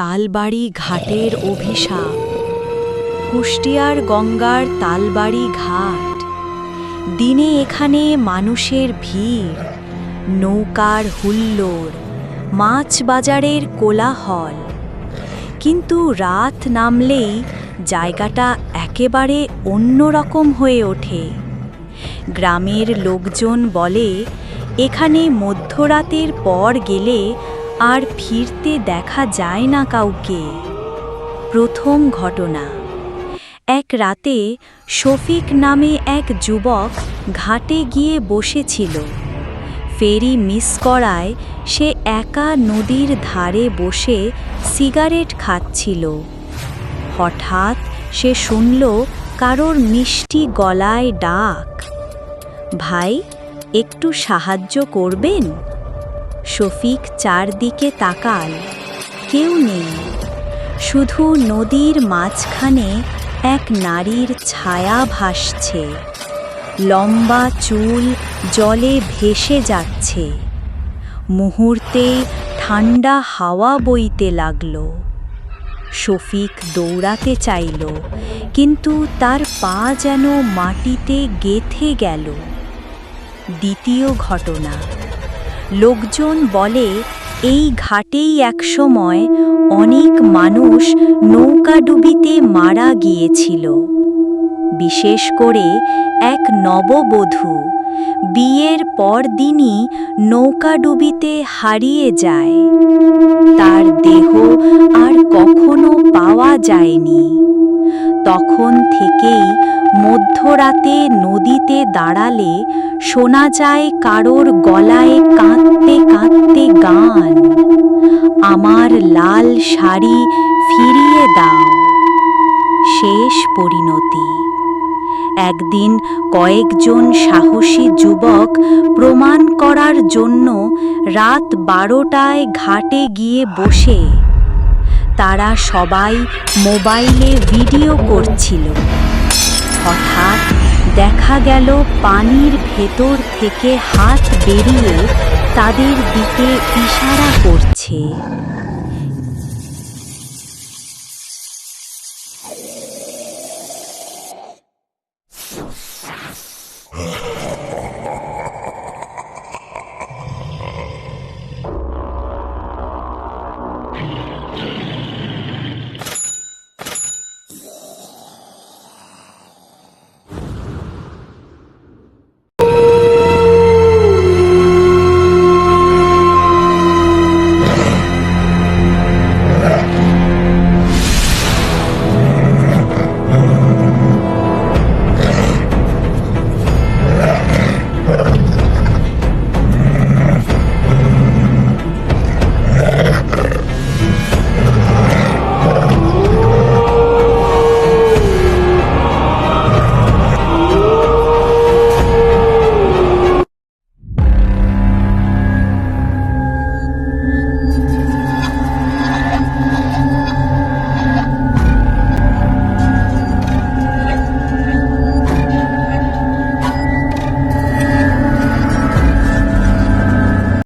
তালবাড়ি ঘাটের অভিশাপ। কুষ্টিয়ার গঙ্গার তালবাড়ি ঘাট। দিনে এখানে মানুষের ভিড়, নৌকার হুল্লোড়, মাছ বাজারের কোলাহল। কিন্তু রাত নামলেই জায়গাটা একেবারে অন্যরকম হয়ে ওঠে। গ্রামের লোকজন বলে, এখানে মধ্যরাতের পর গেলে আর ফিরতে দেখা যায় না কাউকে। প্রথম ঘটনা। এক রাতে শফিক নামে এক যুবক ঘাটে গিয়ে বসেছিল। ফেরি মিস করায় সে একা নদীর ধারে বসে সিগারেট খাচ্ছিল। হঠাৎ সে শুনল কারোর মিষ্টি গলায় ডাক। ভাই, একটু সাহায্য করবেন? শফিক চারদিকে তাকাল। কেউ নেই। শুধু নদীর মাঝখানে এক নারীর ছায়া ভাসছে। লম্বা চুল জলে ভেসে যাচ্ছে। মুহূর্তে ঠান্ডা হাওয়া বইতে লাগল। শফিক দৌড়াতে চাইল, কিন্তু তার পা যেন মাটিতে গেথে গেল। দ্বিতীয় ঘটনা। লোকজন বলে, এই ঘাটেই একসময় অনেক মানুষ নৌকাডুবিতে মারা গিয়েছিল। বিশেষ করে এক নববধূ। বিয়ের পর পরদিনই নৌকাডুবিতে হারিয়ে যায়। দেহ আর কখনো পাওয়া যায়নি। তখন থেকেই মধ্যরাতে নদীতে দাঁড়ালে শোনা যায় কারোর গলায় কাঁদতে কাঁদতে গান। আমার লাল শাড়ি ফিরিয়ে দাও। শেষ পরিণতি। একদিন কয়েকজন সাহসী যুবক প্রমাণ করার জন্য রাত বারোটায় ঘাটে গিয়ে বসে। তারা সবাই মোবাইলে ভিডিও করছিল। হঠাৎ দেখা গেল পানির ভেতর থেকে হাত বেরিয়ে তাদের দিকে ইশারা করছে।